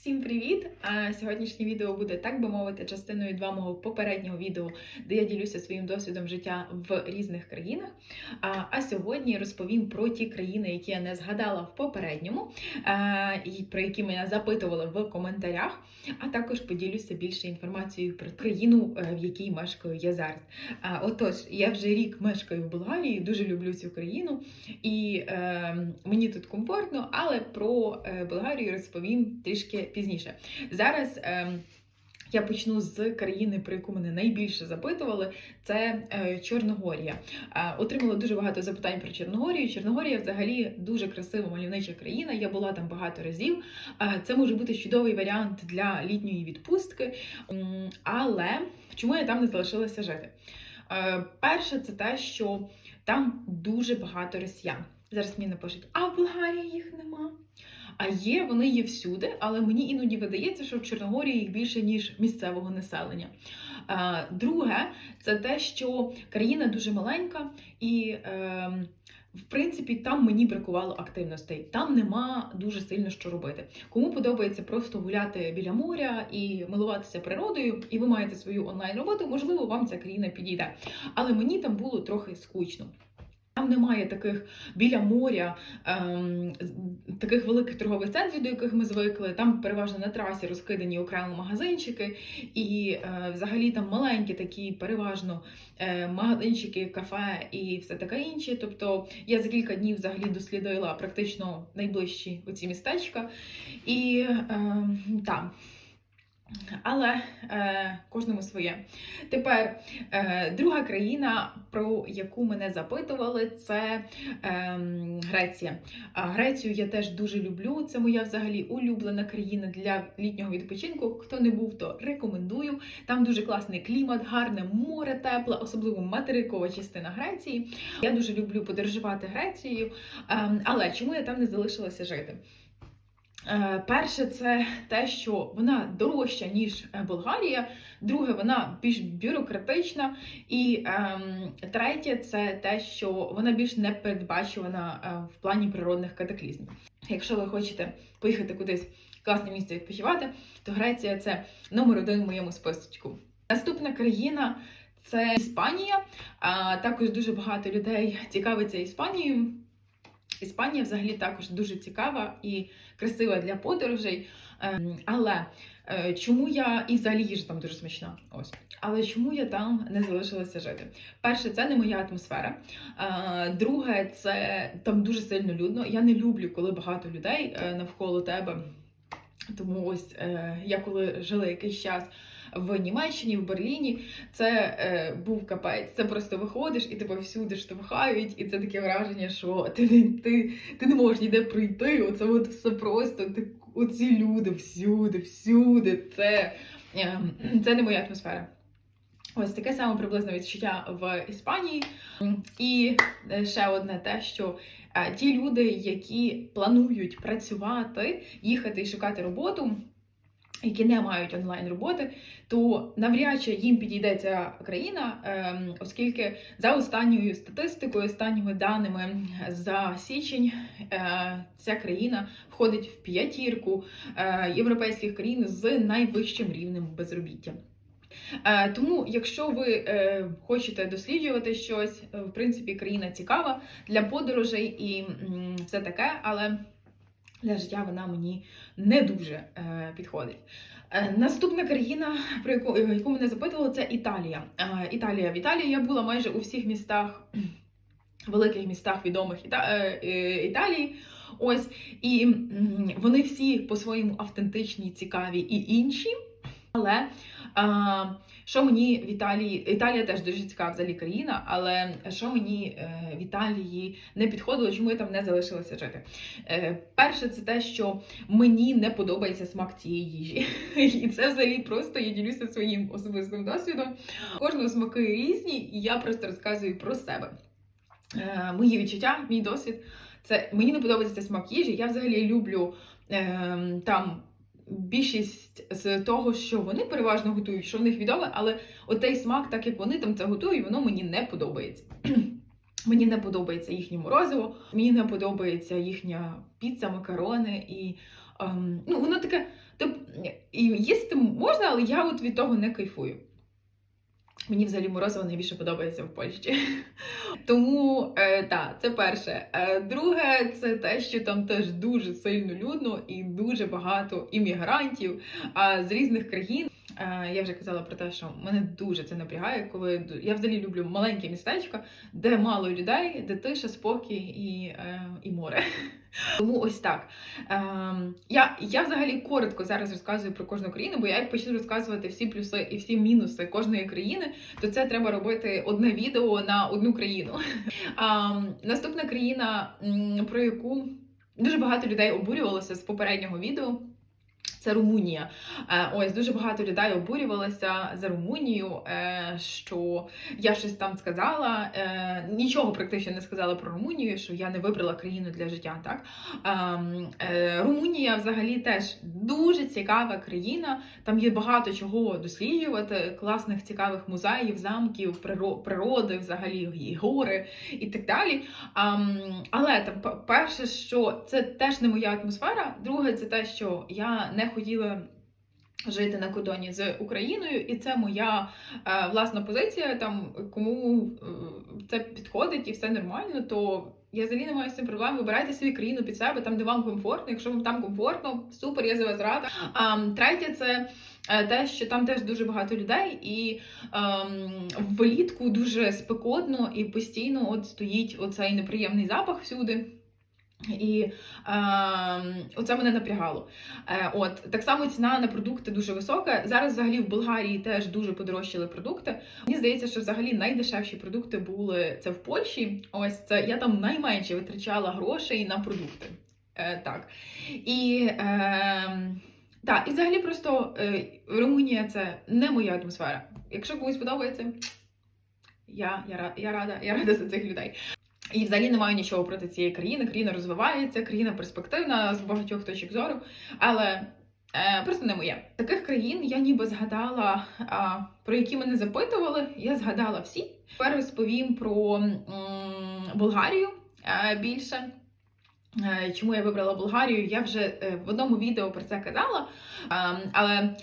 Всім привіт! Сьогоднішнє відео буде, так би мовити, частиною 2 мого попереднього відео, де я ділюся своїм досвідом життя в різних країнах. А, сьогодні розповім про ті країни, які я не згадала в попередньому, і про які мене запитували в коментарях. А також поділюся більше інформацією про країну, е, в якій мешкаю я зараз. Отож, я вже рік мешкаю в Болгарії, дуже люблю цю країну, і е, мені тут комфортно, але про е, Болгарію розповім трішки пізніше. Зараз. Е, я почну з країни, про яку мене найбільше запитували. Це е, Чорногорія. Е, отримала дуже багато запитань про Чорногорію. Чорногорія взагалі дуже красива мальовнича країна. Я була там багато разів. Е, це може бути чудовий варіант для літньої відпустки. Але чому я там не залишилася жити? Перше, це те, що там дуже багато росіян. Зараз мені напишуть, а в Болгарії їх нема. А є, вони є всюди, але мені іноді видається, що в Чорногорії їх більше, ніж місцевого населення. Друге, це те, що країна дуже маленька, і е, в принципі там мені бракувало активностей. Там нема дуже сильно що робити. Кому подобається просто гуляти біля моря і милуватися природою, і ви маєте свою онлайн роботу, можливо, вам ця країна підійде. Але мені там було трохи скучно. Там немає таких біля моря, ем, таких великих торгових центрів, до яких ми звикли. Там переважно на трасі розкидані окремо магазинчики, і е, взагалі там маленькі такі, переважно е, магазинчики, кафе і все таке інше. Тобто я за кілька днів взагалі дослідила практично найближчі оці містечка. І е, там. Але е, кожному своє. Тепер е, друга країна, про яку мене запитували, це е, Греція. А Грецію я теж дуже люблю. Це моя взагалі улюблена країна для літнього відпочинку. Хто не був, то рекомендую. Там дуже класний клімат, гарне море, тепле, особливо материкова частина Греції. Я дуже люблю подорожувати Грецією. Е, але чому я там не залишилася жити? Е, Перше, це те, що вона дорожча, ніж е, Болгарія. Друге, вона більш бюрократична. І ем, третє, це те, що вона більш непередбачувана е, в плані природних катаклізмів. Якщо ви хочете поїхати кудись в класне місце відпочивати, то Греція це номер один в моєму списочку. Наступна країна це Іспанія. А, також дуже багато людей цікавиться Іспанією. Іспанія взагалі також дуже цікава і красива для подорожей. Ем, Але е, чому я і взагалі їжа там дуже смачна? Ось. Але чому я там не залишилася жити? Перше, це не моя атмосфера. Е, Друге, це там дуже сильно людно. Я не люблю, коли багато людей е, навколо тебе. Тому ось е, я коли жила якийсь час в Німеччині, в Берліні, це е, був капець. Це просто виходиш і тебе всюди штовхають, і це таке враження, що ти, не- ти, ти не можеш ніде пройти. Оце от все просто. Ти, оці люди всюди, всюди. Це, е, це не моя атмосфера. Ось таке саме приблизно відчуття в Іспанії. І ще одне те, що ті люди, які планують працювати, їхати і шукати роботу, які не мають онлайн роботи, то навряд чи їм підійде ця країна, ем, оскільки за останньою статистикою, останніми даними за січень, е, ця країна входить в п'ятірку е, європейських країн з найвищим рівнем безробіття. Е, Тому, якщо ви е, хочете досліджувати щось, е, в принципі, країна цікава для подорожей і все таке, але для життя вона мені не дуже підходить. Наступна країна, про яку, яку мене запитували, це Італія. Італія. В Італії я була майже у всіх містах, великих містах відомих Іта, Італії. Ось, і вони всі по-своєму автентичні, цікаві і інші. Але а, що мені в Італії, Італія теж дуже цікава взагалі країна, але що мені е, в Італії не підходило, чому я там не залишилася жити? Е, перше, це те, що мені не подобається смак цієї їжі. І це взагалі просто я ділюся своїм особистим досвідом. Кожного смаки різні, і я просто розказую про себе. Е, мої відчуття, мій досвід. Це мені не подобається смак їжі. Я взагалі люблю е, там більшість з того, що вони переважно готують, що в них відоме, але отей смак, так як вони там це готують, воно мені не подобається. Мені не подобається їхнє морозиво, мені не подобається їхня піца, макарони і ем, ну воно таке. Тоб, і їсти можна, але я от від того не кайфую. Мені взагалі морозиво найбільше подобається в Польщі. Тому е, так, це перше. Е, друге, це те, що там теж дуже сильно людно і дуже багато іммігрантів е, з різних країн. Е, я вже казала про те, що мене дуже це напрягає, коли я взагалі люблю маленьке містечко, де мало людей, де тиша, спокій і, е, і море. Тому ось так. Ем, я, я взагалі коротко зараз розказую про кожну країну, бо я як почну розказувати всі плюси і всі мінуси кожної країни, то це треба робити одне відео на одну країну. Ем, наступна країна, про яку дуже багато людей обурювалося з попереднього відео. Це Румунія. Е, Ось дуже багато людей обурювалося за Румунію, е, що я щось там сказала. е, Нічого практично не сказала про Румунію, що я не вибрала країну для життя. Так Ем, Румунія взагалі теж дуже цікава країна. Там є багато чого досліджувати, класних цікавих музеїв, замків, природи, взагалі і гори і так далі. Але там перше, що це теж не моя атмосфера. Друге, це те, що я не хотіла. Жити на кордоні з Україною, і це моя е, власна позиція. Там кому е, це підходить і все нормально, то я взагалі не маю з цим проблем. Вибирайте свою країну під себе, там де вам комфортно. Якщо вам там комфортно, супер, я за вас рада. А третє, це е, те, що там теж дуже багато людей, і ем, влітку дуже спекотно і постійно от стоїть оцей неприємний запах всюди. І е, оце мене напрягало. Е, от так само ціна на продукти дуже висока. Зараз взагалі в Болгарії теж дуже подорожчали продукти. Мені здається, що взагалі найдешевші продукти були це в Польщі. Ось це я там найменше витрачала грошей на продукти. Е, так. І, е, так, і взагалі просто е, Румунія це не моя атмосфера. Якщо комусь подобається, я, я, я рада, я рада за цих людей. І взагалі не маю нічого проти цієї країни. Країна розвивається, країна перспективна з багатьох точок зору, але е, просто не моє. Таких країн я ніби згадала, а, про які мене запитували. Я згадала всі. Тепер розповім про м, Болгарію е, більше. Е, Чому я вибрала Болгарію? Я вже е, в одному відео про це казала. Ем, Але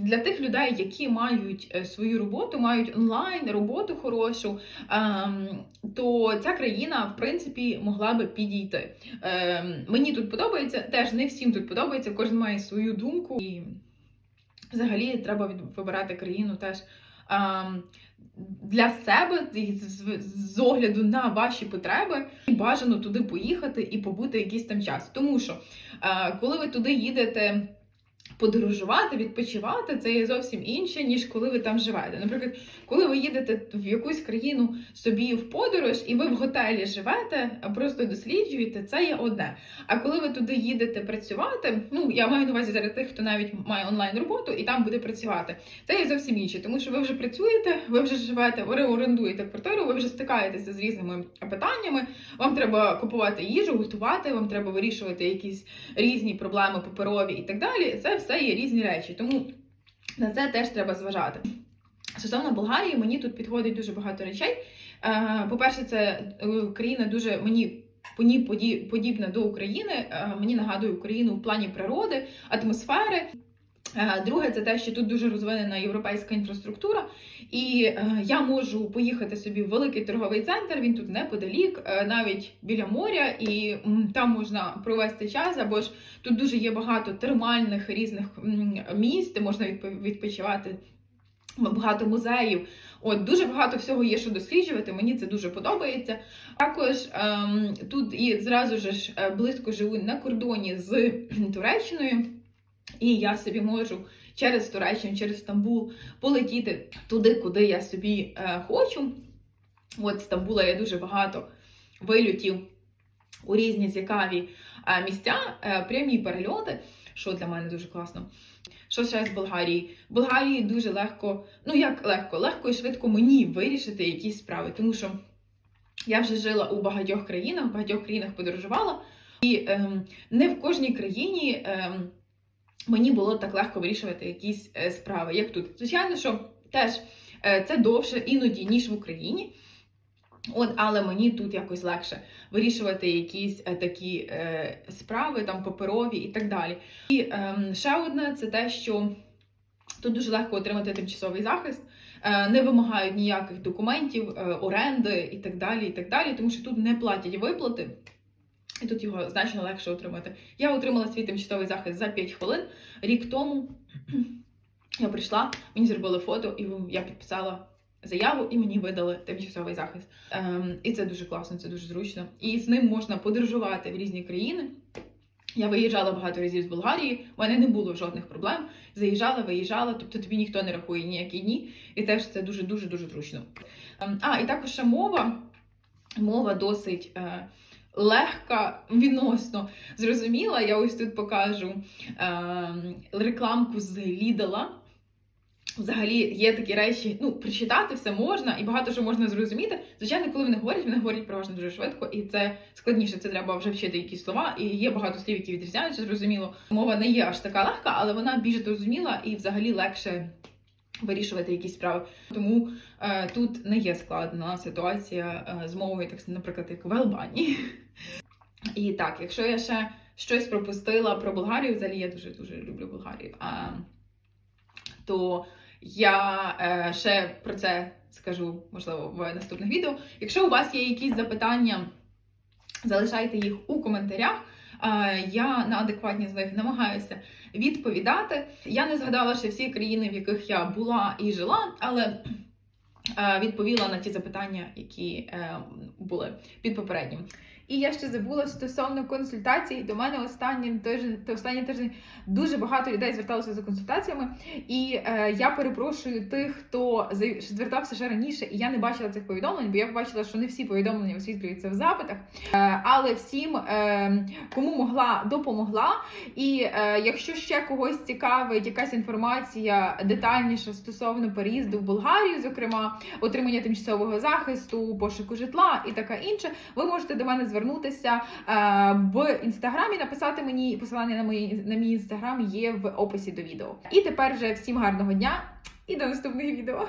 для тих людей, які мають е, свою роботу, мають онлайн роботу хорошу, ем, то ця країна, в принципі, могла би підійти. Ем, Мені тут подобається, теж не всім тут подобається, кожен має свою думку. І взагалі треба вибирати країну теж. Для себе з- огляду на ваші потреби бажано туди поїхати і побути якийсь там час. Тому що е, коли ви туди їдете подорожувати, відпочивати, це є зовсім інше, ніж коли ви там живете. Наприклад, коли ви їдете в якусь країну собі в подорож, і ви в готелі живете, а просто досліджуєте, це є одне. А коли ви туди їдете працювати, ну я маю на увазі зараз тих, хто навіть має онлайн роботу і там буде працювати. Це є зовсім інше, тому що ви вже працюєте, ви вже живете, ви орендуєте квартиру, ви вже стикаєтеся з різними питаннями. Вам треба купувати їжу, готувати, вам треба вирішувати якісь різні проблеми паперові і так далі. Це все є різні речі. Тому на це теж треба зважати. Стосовно Болгарії, мені тут підходить дуже багато речей. Е, По-перше, це е, країна дуже мені подібна до України. Е, Мені нагадує Україну в плані природи, атмосфери. Е, Друге, це те, що тут дуже розвинена європейська інфраструктура, і е, я можу поїхати собі в великий торговий центр. Він тут неподалік, е, навіть біля моря, і там можна провести час. Або ж тут дуже є багато термальних різних м, місць, де можна відпочивати. Багато музеїв, от дуже багато всього є, що досліджувати. Мені це дуже подобається. Також ем, тут і зразу ж близько живу на кордоні з Туреччиною. І я собі можу через Туреччину, через Стамбул полетіти туди, куди я собі е, хочу. От Стамбула є дуже багато вильотів у різні цікаві е, місця, е, прямі перельоти, що для мене дуже класно. Що ще з Болгарії? В Болгарії дуже легко, ну як легко, легко і швидко мені вирішити якісь справи, тому що я вже жила у багатьох країнах, в багатьох країнах подорожувала, і ем, не в кожній країні. Ем, мені було так легко вирішувати якісь е, справи, як тут. Звичайно, що теж е, це довше іноді, ніж в Україні. От, але мені тут якось легше вирішувати якісь е, такі е, справи, там паперові і так далі. І ем, ще одне це те, що тут дуже легко отримати тимчасовий захист, е, не вимагають ніяких документів, е, оренди і так далі, і так далі, тому що тут не платять виплати. І тут його значно легше отримати. Я отримала свій тимчасовий захист за 5 хвилин. Рік тому я прийшла, мені зробили фото, і я підписала заяву, і мені видали тимчасовий захист. Ем, і це дуже класно, це дуже зручно. І з ним можна подорожувати в різні країни. Я виїжджала багато разів з Болгарії, в мене не було жодних проблем. Заїжджала, виїжджала, тобто тобі ніхто не рахує ніякі дні, і теж це дуже дуже дуже зручно. Ем, а, і також ще мова. Мова досить е, легка, відносно зрозуміла. Я ось тут покажу е, рекламку з Lidl. Взагалі є такі речі, ну, прочитати все можна і багато що можна зрозуміти. Звичайно, коли вони говорять, вони говорять переважно дуже швидко, і це складніше. Це треба вже вчити якісь слова. І є багато слів, які відрізняються, зрозуміло. Мова не є аж така легка, але вона більш зрозуміла і взагалі легше вирішувати якісь справи. Тому е, тут не є складна ситуація е, з мовою, так наприклад, як в Албанії. І так, якщо я ще щось пропустила про Болгарію, взагалі я дуже дуже люблю Болгарію. А, то я е, ще про це скажу, можливо, в наступних відео. Якщо у вас є якісь запитання, залишайте їх у коментарях. Е, я на адекватні з них намагаюся відповідати. Я не згадала ще всі країни, в яких я була і жила, але е, відповіла на ті запитання, які е, були під попереднім. І я ще забула стосовно консультацій. До мене останнім тиждень, останній тиждень дуже багато людей зверталося за консультаціями. І е, я перепрошую тих, хто звертався ще раніше, і я не бачила цих повідомлень, бо я побачила, що не всі повідомлення висвітлюються в запитах. Е, але всім, е, кому могла, допомогла. І е, якщо ще когось цікавить якась інформація детальніша стосовно переїзду в Болгарію, зокрема отримання тимчасового захисту, пошуку житла і таке інше, ви можете до мене звернутися е, в інстаграмі, написати мені посилання на мої на мій інстаграм є в описі до відео. І тепер вже всім гарного дня і до наступних відео.